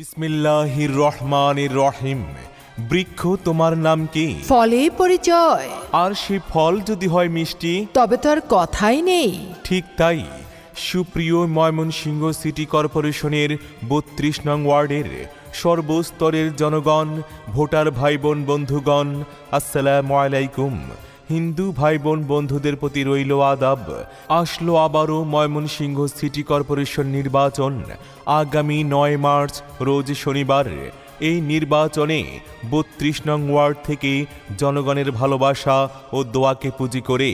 বিসমিল্লাহির রহমানির রহিম। বৃক্ষ তোমার নাম কি? ফলে পরিচয়। আর সে ফল যদি হয় মিষ্টি? তবে তো আর কথাই নেই। ঠিক তাই। সুপ্রিয় ময়মনসিংহ সিটি কর্পোরেশনের বত্রিশ নং ওয়ার্ডের সর্বস্তরের জনগণ ভোটার ভাই বোন বন্ধুগণ আসসালামু আলাইকুম। হিন্দু ভাই বোন বন্ধুদের প্রতি রইল আদাব। আসলো আবারও ময়মনসিংহ সিটি কর্পোরেশন নির্বাচন। আগামী নয় মার্চ, রোজ শনিবার। এই নির্বাচনে বত্রিশ নং ওয়ার্ড থেকে জনগণের ভালোবাসা ও দোয়াকে পুঁজি করে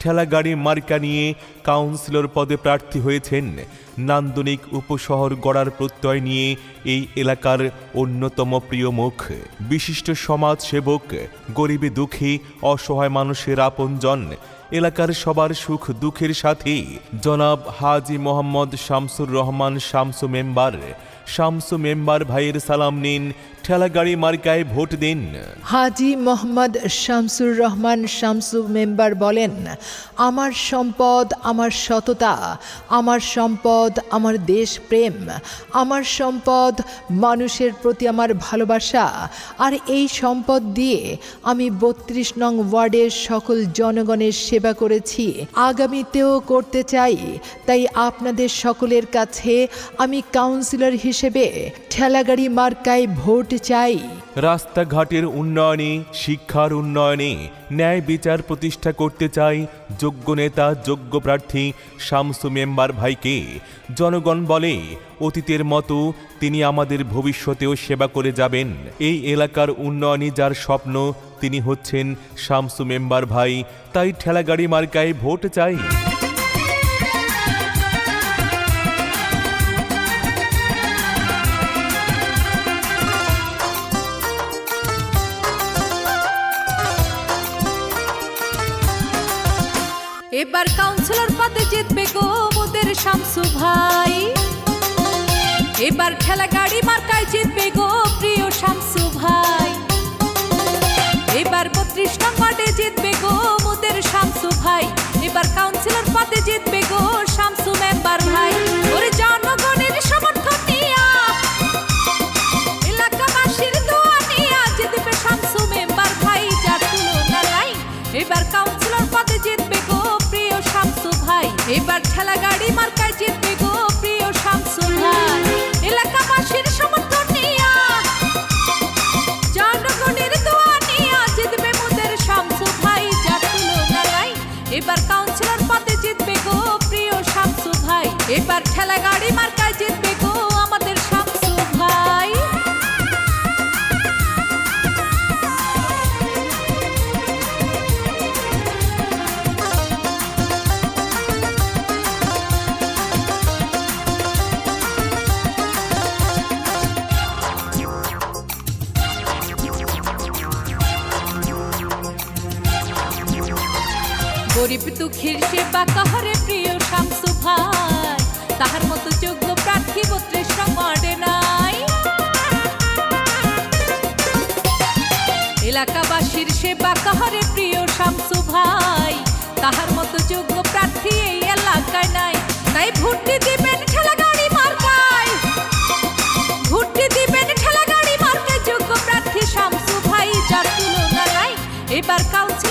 ঠেলাগাড়ি মার্কা নিয়ে কাউন্সিলর পদে প্রার্থী হয়েছেন। নান্দনিক উপশহর গড়ার প্রত্যয় নিয়ে এই এলাকার অন্যতম প্রিয় মুখ। বিশিষ্ট সমাজ সেবক গরিবে দুঃখী, অসহায় মানুষের আপনজন। এলাকার সবার সুখ দুঃখের সাথে জনাব হাজি মোহাম্মদ শামসুর রহমান শামসু মেম্বার শামসু মেম্বার ভাইয়ের সালাম নিন, ঠেলাগাড়ি মার্কায় ভোট দিন। হাজি মোহাম্মদ শামসুর রহমান শামসু মেম্বার বলেন, আমার সম্পদ, আমার সততা, আমার সম্পদ, আমার দেশ প্রেম, আমার সম্পদ মানুষের প্রতি আমার ভালোবাসা, আর এই সম্পদ দিয়ে আমি বত্রিশ নং ওয়ার্ডের সকল জনগণের সেবা করেছি। আগামীতেও করতে চাই, তাই আপনাদের সকলের কাছে আমি কাউন্সিলর হিসেবে ঠেলাগাড়ি মার্কায় ভোট চাই। রাস্তাঘাটের উন্নয়নে, শিক্ষার উন্নয়নে, ন্যায় বিচার প্রতিষ্ঠা করতে চাই যোগ্য নেতা, যোগ্য প্রার্থী শামসু মেম্বার ভাইকে। জনগণ বলে, অতীতের মতো তিনি আমাদের ভবিষ্যতেও সেবা করে যাবেন। এই এলাকার উন্নয়নে যার স্বপ্ন, তিনি হচ্ছেন শামসু মেম্বার ভাই। তাই ঠেলাগাড়ি মার্কায় ভোট চাই। এবার কাউন্সিলর পদে জিতবে গো মোদের শামসু ভাই। এবার ঠেলা গাড়ি মার্কায় জিতবে গো প্রিয় শামসু ভাই। এবার বত্রিশ নম্বরে জিতবে গো মোদের শামসু ভাই। এবার কাউন্সিলর পদে জিতবে গো শামসু মেম্বার ভাই। ওরে জনগণের সমর্থন নিয়া এলাকাবাসীর দোয়া নিয়া জিতবে শামসু মেম্বার ভাই। যার তুলনা নাই, এবার ভাই এবার ঠেলা গাড়ি মার্কায় জিতবে এলাকাবাসীর সেবা কাহারে প্রিয় শামসু ভাই? তাহার মতো যোগ্য প্রার্থী এই এলাকায় নাই। তাই ভোটটি দিবেন ঠেলা গাড়ি মার্কায়। দিবেন ঠেলা গাড়ি মার্কায় যোগ্য প্রার্থী শামসু ভাই, যার এবার কাউন্সিলর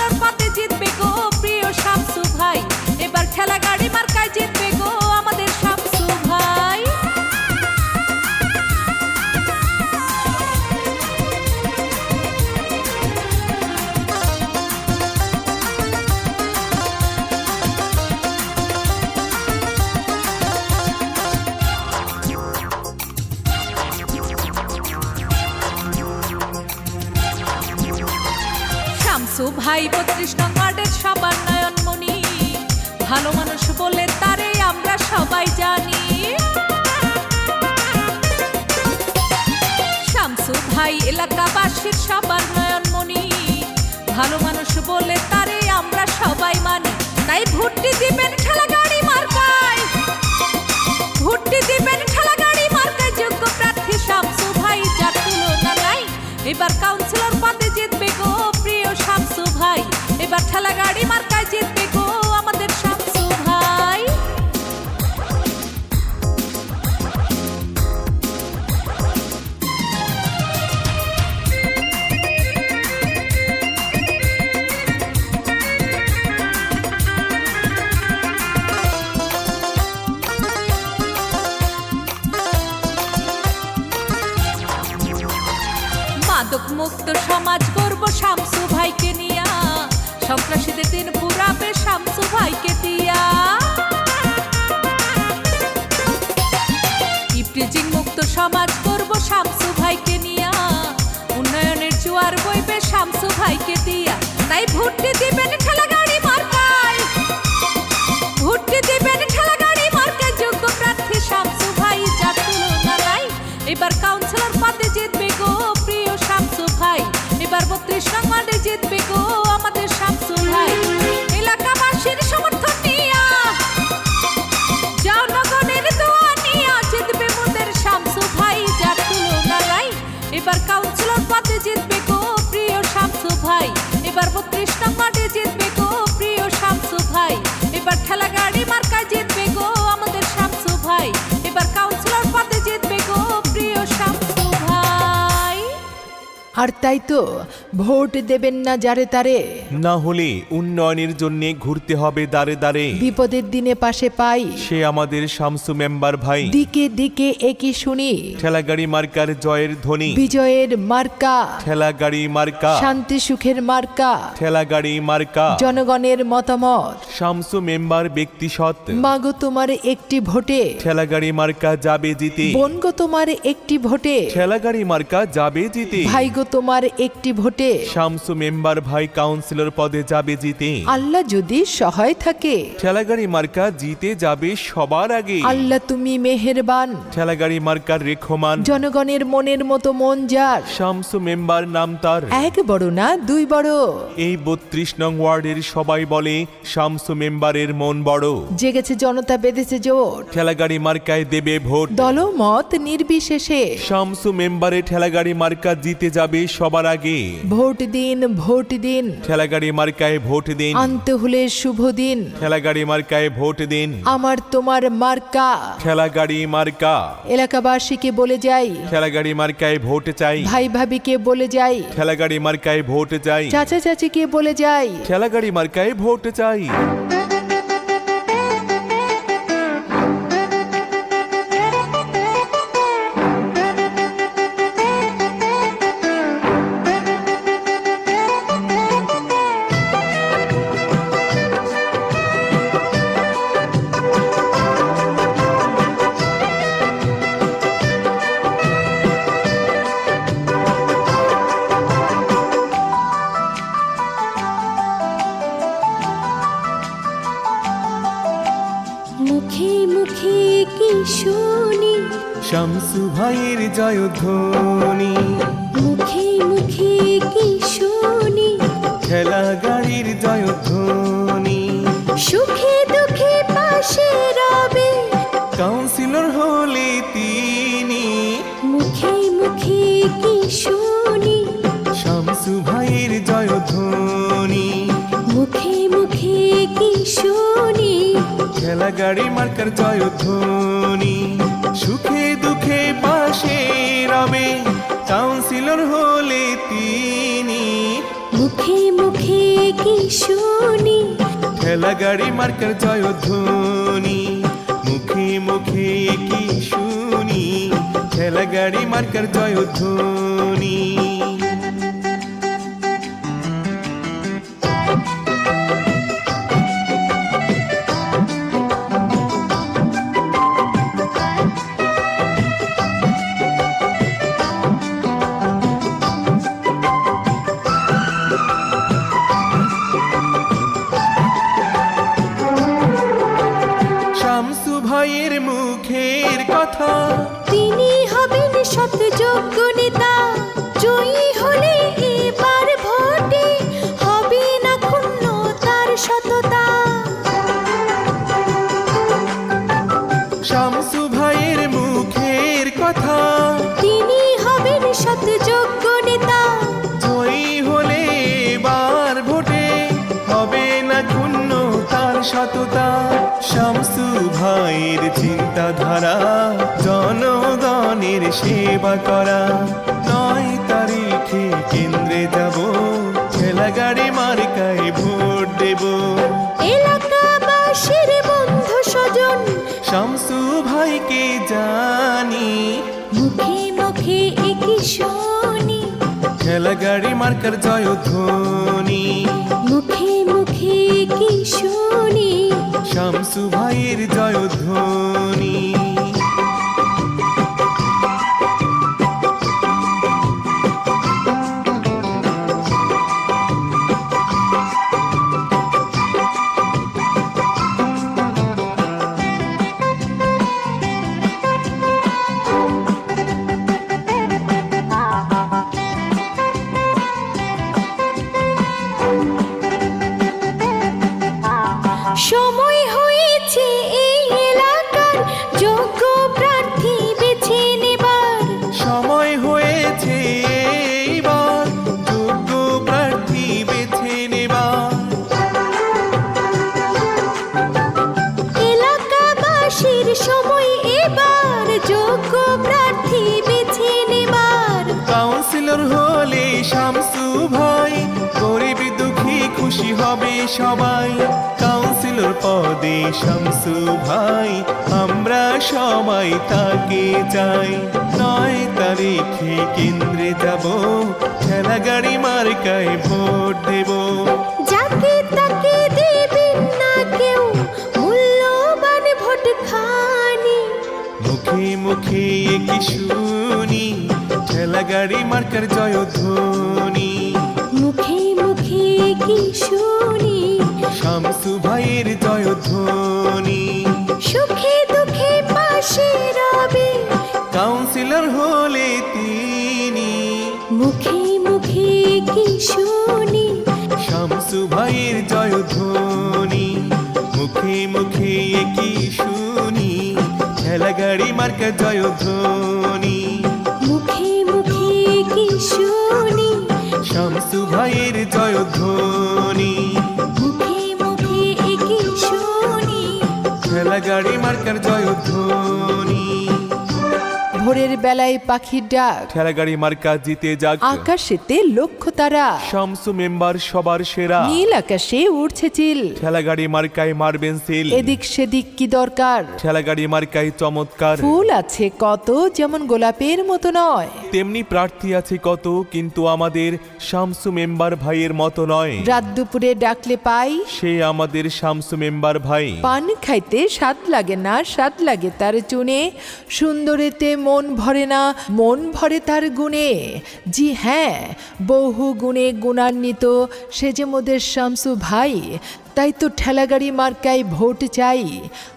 শামসু ভাই বত্রিশ নং ওয়ার্ডের সবার নয়নমণি। ভালো মানুষ বলে তারে আমরা সবাই জানি। শামসু ভাই এলাকাবাসীর সবার নয়নমণি। ভালো মানুষ বলে তারে আমরা সবাই মানি। তাই ভোটটি দিবেন ঠেলা গাড়ি মার্কায়। ভোটটি দিবেন ঠেলা গাড়ি মার্কায়। যোগ্য প্রার্থী শামসু ভাই যার তুলনা নাই। এবার কাউন্সিলর ঠেলা গাড়ি মার্কায় জিতবে গো আমাদের শামসু ভাই। মাদক মুক্ত সমাজ সন্ত্রাসীদের দিন পুরাবে শামসু ভাইকে দিয়া। ইফটিজিং মুক্ত সমাজ করব শামসু ভাইকে নিয়া। উন্নয়নের জোয়ার বইবে শামসু ভাইকে দিয়া। তাই ভোটটি দিবেন গাড়ি মার্কায়। ভোটটি দিবেন গাড়ি যোগ্য প্রার্থী শামসু ভাই যা তুলনা নাই। এবার কাউন্সিলর পদে জিতবে গো প্রিয় শামসু ভাই এবার বত্রিশ নম্বরে জিতবে গো বত্রিশ আর তাই তো ভোট দেবেন না যারে তারে। না হলে উন্নয়নের জন্য ঘুরতে হবে দাঁড়ে দাঁড়ে বিপদের দিনে পাশে পাই। সে আমাদের শামসু মেম্বার ভাই। দিকে দিকে একই শুনি। ঠেলাগাড়ি মার্কার জয়ের ধ্বনি। বিজয়ের মার্কা। ঠেলাগাড়ি মার্কা। শান্তি সুখের মার্কা। ঠেলাগাড়ি মার্কা। জনগণের মতামত। শামসু মেম্বার ব্যক্তি সৎ। মাগো তোমার একটি ভোটে। ঠেলাগাড়ি মার্কা যাবে জিতে। বনগো তোমার একটি ভোটে। ঠেলাগাড়ি মার্কা যাবে জিতে। ভাইগো তোমার একটি ভোটে। শামসু মেম্বার ভাই কাউন্সিলর পদে যাবে জিতে। আল্লাহ যদি সহায় থাকে। ঠেলাগাড়ি মার্কা জিতে যাবে সবার আগে। আল্লাহ তুমি মেহেরবান। ঠেলাগাড়ি মার্কার রেখমান। জনগণের মনের মতো মন যার। শামসু মেম্বার নাম তার। এক বড় না দুই বড়। এই বত্রিশ নং ওয়ার্ডের সবাই বলে শামসু মেম্বারের মন বড়। জেগেছে জনতা বেঁধেছে জোট। ঠেলাগাড়ি মার্কায় দেবে ভোট। দলমত নির্বিশেষে। শামসু মেম্বারে ঠেলাগাড়ি মার্কা জিতে যাবে সবার আগে। ভোট দিন ভোট দিন। ঠেলাগাড়ি মার্কায় ভোট দিন। আনতে হলে শুভ দিন। ঠেলাগাড়ি মার্কায় ভোট দিন। আমার তোমার মার্কা। ঠেলাগাড়ি মার্কা। এলাকাবাসীকে বলে যাই। ঠেলাগাড়ি মার্কায় ভোট চাই। ভাই ভাবিকে বলে যাই। ঠেলাগাড়ি মার্কায় ভোট চাই। চাচা চাচিকে বলে যাই। ঠেলাগাড়ি মার্কায় ভোট চাই। শুনি। শামসু ভাইয়ের জয়ধ্বনি। মুখে মুখে কি শুনি? ঠেলাগাড়ির জয়ধ্বনি। সুখে দুঃখে পাশে রবে। কাউন্সিলর হলে তিনি। মুখে মুখে কি শুনি? শামসু ভাইয়ের জয়ধ্বনি। মুখে মুখে কি শুনি? ঠেলাগাড়ি মার্কার জয়ধ্বনি। সুখে দুঃখে পাশে রবে কাউন্সিলর হলে তিনি। মুখে মুখে কি শুনি? ঠেলাগাড়ি মার্কার জয় জয়ধ্বনি। মুখে মুখে কি শুনি? ঠেলাগাড়ি মার্কার জয় জয়ধ্বনি। ভাইয়ের চিন্তাধারা জনগণের সেবা করা। নয় তারিখে কেন্দ্রে যাব ঠেলাগাড়ি মার্কায় ভোট দেব। এলাকাবাসীর বন্ধু স্বজন শামসু ভাইকে জানি। মুখে মুখে একই শুনি। ঠেলাগাড়ি মার্কার জয়ধ্বনি। মুখে মুখে শামসু ভাইয়ের জয়ধ্বনি। যোগ্য প্রার্থী বেছে নেবার। কাউন্সিলর হলে শামসু ভাই, গরিব দুঃখী খুশি হবে সবাই। কাউন্সিলর পদে শামসু ভাই, আমরা সবাই তাকে চাই। নয় তারিখে কেন্দ্রে যাব ঠেলা গাড়ি মার্কায় ভোট দেব। মুখে মুখে কি শুনি? ঠেলা গাড়ি মার্কার জয়ধ্বনি। মুখে মুখে কি শুনি? শামসু ভাইয়ের জয়ধ্বনি। সুখে দুঃখে পাশে রবে। কাউন্সিলর হলে তিনি। মুখে মুখে কি শুনি? শামসু ভাইয়ের জয়ধ্বনি। মুখে মুখে কি শুনি? ঠেলা মার্ক জয় জয়ধ্বনি মুখে মুখে কি শুনি? শামসু ভাইয়ের জয়ধ্বনি মুখে মুখে কি শুনি? ঠেলা গাড়ি মার্কার জয়ধ্বনি ভোরের বেলায় পাখির ডাক। ঠেলা গাড়ি মার্কা জিতে যাক। আকাশেতে লক্ষ্য তারা। শামসু মেম্বার সবার সেরা। নীল আকাশে উড়ছে চিল। ঠেলা গাড়ি মার্কায় মারবেন সিল। এদিক সেদিক কি দরকার? ঠেলাগাড়ি মার্কায় চমৎকার। ফুল আছে কত যেমন গোলাপের মতো নয়। তেমনি প্রার্থী আছে কত কিন্তু আমাদের শামসু মেম্বার ভাইয়ের মতো নয়। রাত দুপুরে ডাকলে পাই। সে আমাদের শামসু মেম্বার ভাই। পান খাইতে স্বাদ লাগে না স্বাদ লাগে তার চুনে। সুন্দরেতে মন ভরে না, মন ভরে তার গুণে। জি হ্যাঁ বহু গুণে গুণান্বিত, সে যে মোদের শামসু ভাই তাই তো ঠেলাগাড়ি মার্কায় ভোট চাই।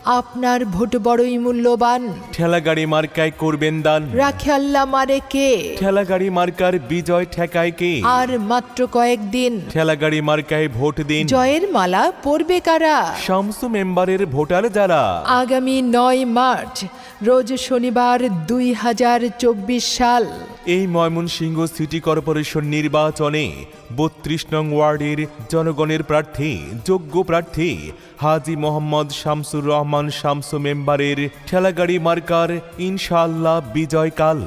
আপনার ভোট বড়ই মূল্যবান। ঠেলাগাড়ি মার্কায় করবেন দান। রাখে আল্লাহ মারে কে? ঠেলাগাড়ি মার্কার বিজয় ঠেকায় কে? আর মাত্র কয়েকদিন ঠেলাগাড়ি মার্কায় ভোট দিন। জয়ের মালা পরবে কারা? শামসু মেম্বারের ভোটার যারা? আগামী নয় মার্চ রোজ শনিবার দুই হাজার চব্বিশ সাল। এই ময়মনসিংহ সিটি কর্পোরেশন নির্বাচনে বত্রিশ নং ওয়ার্ডের জনগণের প্রার্থী যোগ্য প্রার্থী হাজি মোহাম্মদ শামসুর রহমান শামসু মেম্বারের ঠেলাগাড়ি মার্কার ইনশাআল্লাহ বিজয়কাল।